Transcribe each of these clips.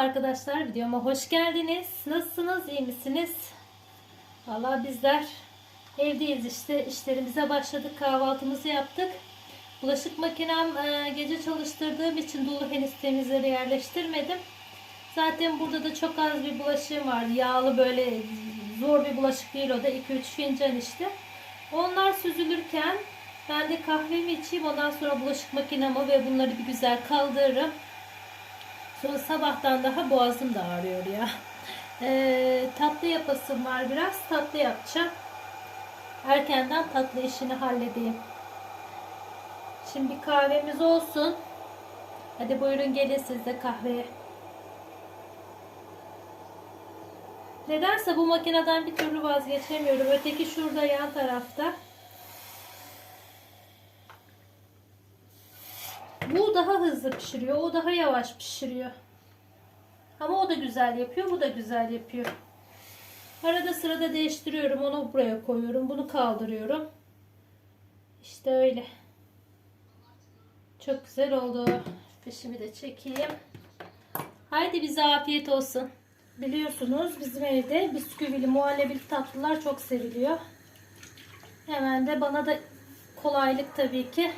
Arkadaşlar videoma hoş geldiniz. Nasılsınız? iyi misiniz? Valla bizler evdeyiz işte işlerimize başladık kahvaltımızı yaptık. Bulaşık makinem e, gece çalıştırdığım için dolu henüz temizleri yerleştirmedim. Zaten burada da çok az bir bulaşığım var. Yağlı böyle zor bir bulaşık değil o da 2-3 fincan işte. Onlar süzülürken ben de kahvemi içeyim ondan sonra bulaşık makinemi ve bunları bir güzel kaldırırım. Sabahtan daha boğazım da ağrıyor ya. Ee, tatlı yapasım var biraz. Tatlı yapacağım. Erkenden tatlı işini halledeyim. Şimdi bir kahvemiz olsun. Hadi buyurun gelin siz de kahveye. Nedense bu makineden bir türlü vazgeçemiyorum. Öteki şurada yan tarafta. Bu daha hızlı pişiriyor. O daha yavaş pişiriyor. Ama o da güzel yapıyor. Bu da güzel yapıyor. Arada sırada değiştiriyorum. Onu buraya koyuyorum. Bunu kaldırıyorum. İşte öyle. Çok güzel oldu. Fişimi de çekeyim. Haydi bize afiyet olsun. Biliyorsunuz bizim evde bisküvili muhallebili tatlılar çok seviliyor. Hemen de bana da kolaylık tabii ki.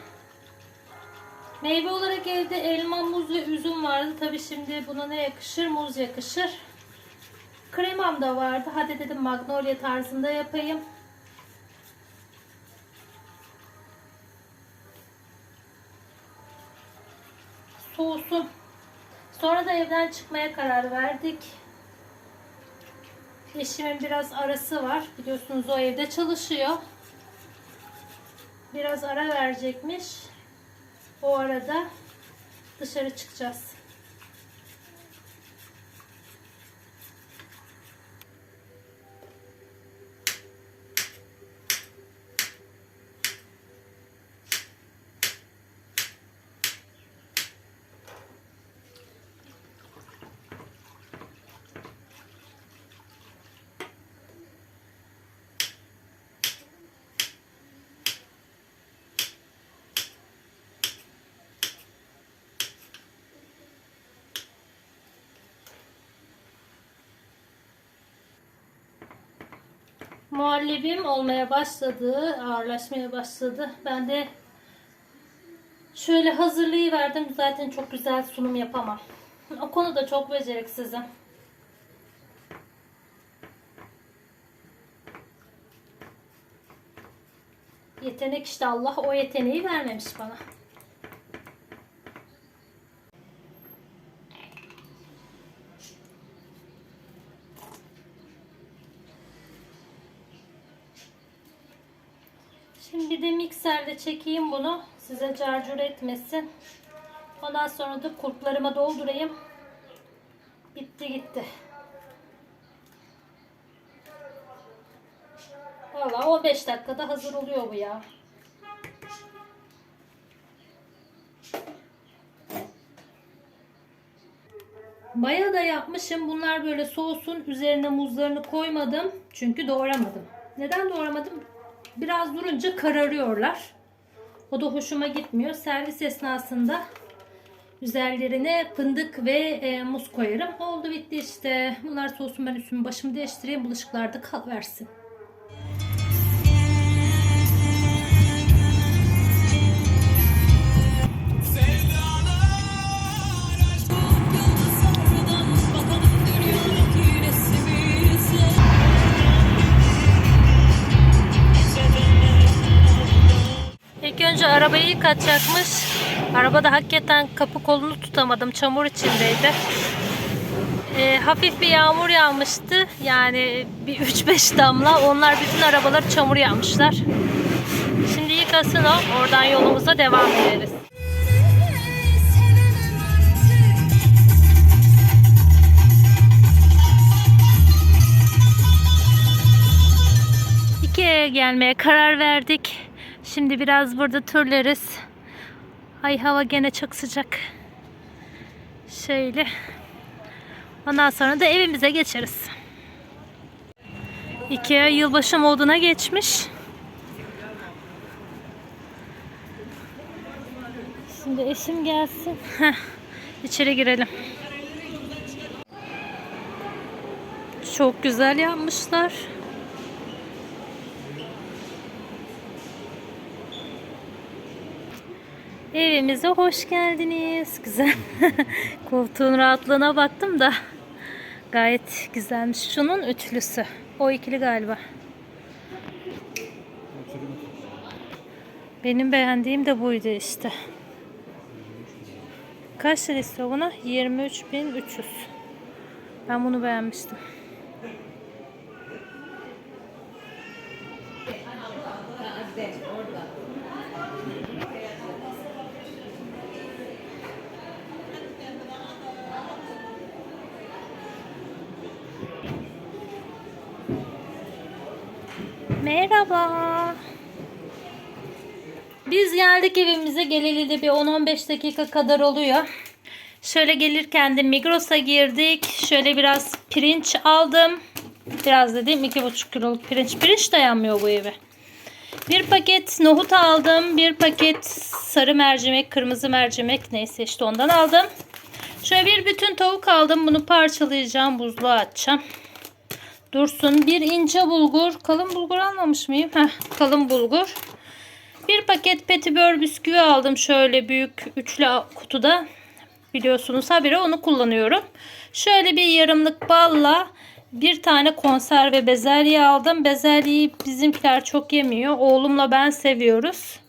Meyve olarak evde elma, muz ve üzüm vardı. Tabi şimdi buna ne yakışır? Muz yakışır. Kremam da vardı. Hadi dedim magnolia tarzında yapayım. Soğusun. Sonra da evden çıkmaya karar verdik. Eşimin biraz arası var. Biliyorsunuz o evde çalışıyor. Biraz ara verecekmiş. O arada dışarı çıkacağız. Muhallebim olmaya başladı, ağırlaşmaya başladı. Ben de şöyle hazırlayıverdim. Zaten çok güzel sunum yapamam. O konuda çok beceriksizim. Yetenek işte Allah o yeteneği vermemiş bana. Şimdi de mikserle çekeyim bunu. Size carcur etmesin. Ondan sonra da kurtlarıma doldurayım. Bitti gitti. Valla 15 dakikada hazır oluyor bu ya. Bayağı da yapmışım. Bunlar böyle soğusun. Üzerine muzlarını koymadım. Çünkü doğramadım. Neden doğramadım? Biraz durunca kararıyorlar. O da hoşuma gitmiyor. Servis esnasında üzerlerine fındık ve e, muz koyarım. Oldu bitti işte. Bunlar soğusun ben üstümü başımı değiştireyim. Bulaşıklar da kal versin. Arabayı yıkatacakmış. Arabada hakikaten kapı kolunu tutamadım. Çamur içindeydi. Ee, hafif bir yağmur yağmıştı. Yani bir 3-5 damla. Onlar bütün arabaları çamur yağmışlar. Şimdi yıkasın o. Oradan yolumuza devam ederiz. Ikea'ya gelmeye karar verdik. Şimdi biraz burada turlarız. Ay hava gene çok sıcak. Şöyle. Ondan sonra da evimize geçeriz. Ikea yılbaşı moduna geçmiş. Şimdi eşim gelsin. Heh, içeri girelim. Çok güzel yapmışlar. Evimize hoş geldiniz. Güzel. Koltuğun rahatlığına baktım da gayet güzelmiş. Şunun üçlüsü. O ikili galiba. Benim beğendiğim de buydu işte. Kaç lira istiyor buna? 23.300. Ben bunu beğenmiştim. Merhaba. Biz geldik evimize geleli de bir 10-15 dakika kadar oluyor. Şöyle gelirken de Migros'a girdik. Şöyle biraz pirinç aldım. Biraz dediğim 2,5 kiloluk pirinç. Pirinç dayanmıyor bu eve. Bir paket nohut aldım. Bir paket sarı mercimek, kırmızı mercimek neyse işte ondan aldım. Şöyle bir bütün tavuk aldım. Bunu parçalayacağım. Buzluğa atacağım. Dursun. Bir ince bulgur. Kalın bulgur almamış mıyım? Heh, kalın bulgur. Bir paket petibör bisküvi aldım. Şöyle büyük üçlü kutuda. Biliyorsunuz habire onu kullanıyorum. Şöyle bir yarımlık balla bir tane konserve bezelye aldım. Bezelyeyi bizimkiler çok yemiyor. Oğlumla ben seviyoruz.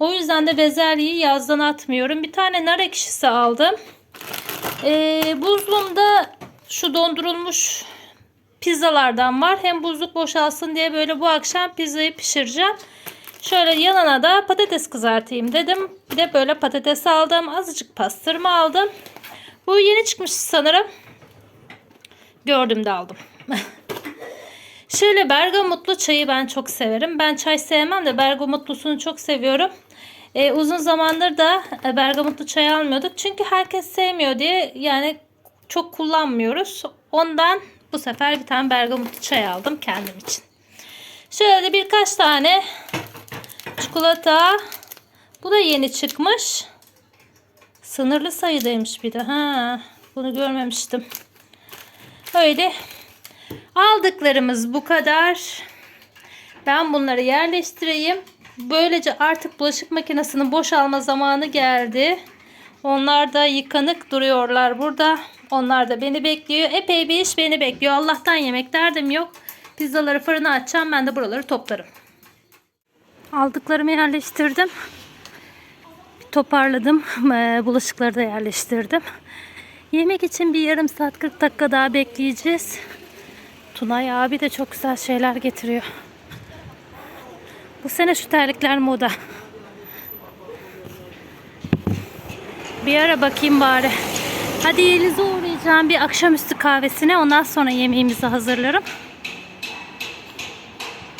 O yüzden de bezelyeyi yazdan atmıyorum. Bir tane nar ekşisi aldım. Ee, buzluğumda şu dondurulmuş pizzalardan var. Hem buzluk boşalsın diye böyle bu akşam pizzayı pişireceğim. Şöyle yanına da patates kızartayım dedim. Bir de böyle patates aldım. Azıcık pastırma aldım. Bu yeni çıkmış sanırım. Gördüm de aldım. Şöyle bergamotlu çayı ben çok severim. Ben çay sevmem de bergamotlusunu çok seviyorum. Ee, uzun zamandır da e, bergamotlu çay almıyorduk. Çünkü herkes sevmiyor diye yani çok kullanmıyoruz. Ondan bu sefer bir tane bergamotlu çay aldım kendim için. Şöyle birkaç tane çikolata. Bu da yeni çıkmış. Sınırlı sayıdaymış bir de. Ha, bunu görmemiştim. Öyle. Aldıklarımız bu kadar. Ben bunları yerleştireyim. Böylece artık bulaşık makinesinin boşalma zamanı geldi. Onlar da yıkanık duruyorlar burada. Onlar da beni bekliyor. Epey bir iş beni bekliyor. Allah'tan yemek derdim yok. Pizzaları fırına açacağım. Ben de buraları toplarım. Aldıklarımı yerleştirdim. Toparladım. Ee, Bulaşıkları da yerleştirdim. Yemek için bir yarım saat 40 dakika daha bekleyeceğiz. Tunay abi de çok güzel şeyler getiriyor. Bu sene şu terlikler moda. Bir ara bakayım bari. Hadi Yeliz'e uğrayacağım bir akşamüstü kahvesine. Ondan sonra yemeğimizi hazırlarım.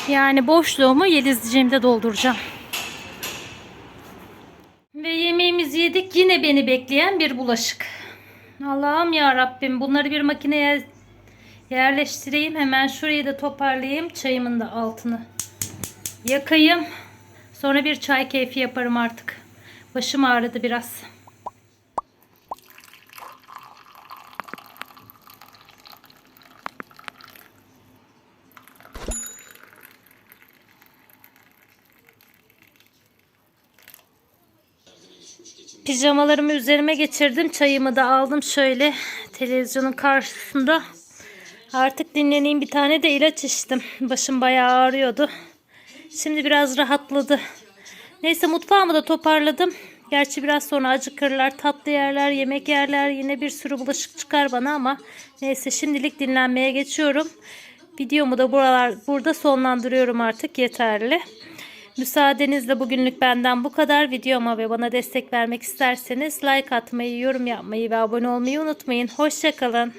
Yani boşluğumu Yelizciğimde dolduracağım. Ve yemeğimizi yedik. Yine beni bekleyen bir bulaşık. Allah'ım ya Rabbim bunları bir makineye yerleştireyim. Hemen şurayı da toparlayayım. Çayımın da altını yakayım. Sonra bir çay keyfi yaparım artık. Başım ağrıdı biraz. Pijamalarımı üzerime geçirdim. Çayımı da aldım şöyle televizyonun karşısında. Artık dinleneyim bir tane de ilaç içtim. Başım bayağı ağrıyordu. Şimdi biraz rahatladı. Neyse mutfağımı da toparladım. Gerçi biraz sonra acıkırlar, tatlı yerler, yemek yerler. Yine bir sürü bulaşık çıkar bana ama neyse şimdilik dinlenmeye geçiyorum. Videomu da buralar burada sonlandırıyorum artık yeterli. Müsaadenizle bugünlük benden bu kadar. Videoma ve bana destek vermek isterseniz like atmayı, yorum yapmayı ve abone olmayı unutmayın. Hoşçakalın.